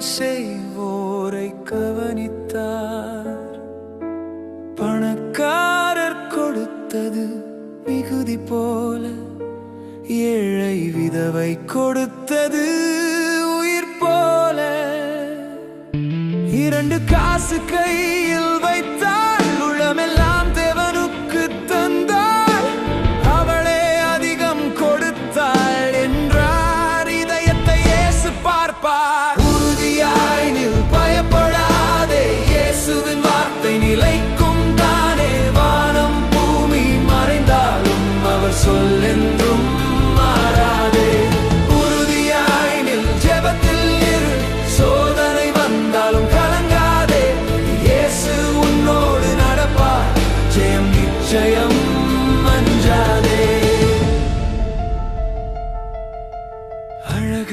செய்வோரை கவனித்தார். பணக்காரர் கொடுத்தது மிகுதி போல ஏழை விதவை கொடுத்தது உயிர் போல. இரண்டு காசு கையில்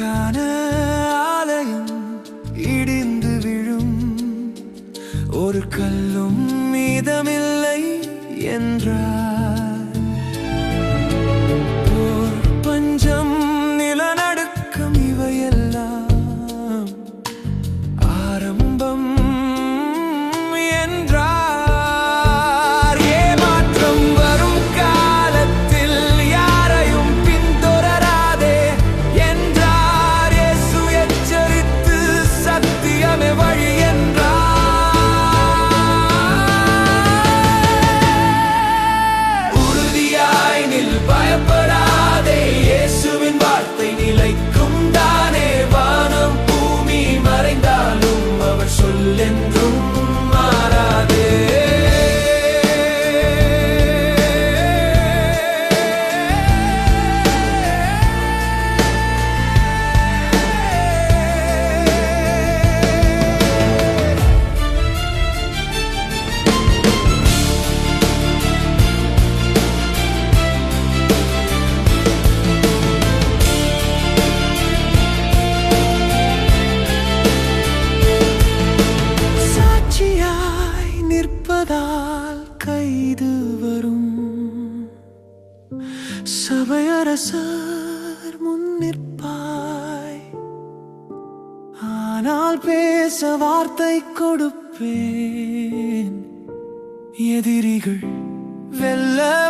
அழகான ஆலயம் இடிந்து விழும். ஒரு கல்லும் மீதமில்லை என்றார் சபையரசர் முன் நிற்பாய். ஆனால் பேச வார்த்தை கொடுப்பேன். எதிரிகள் வெல்ல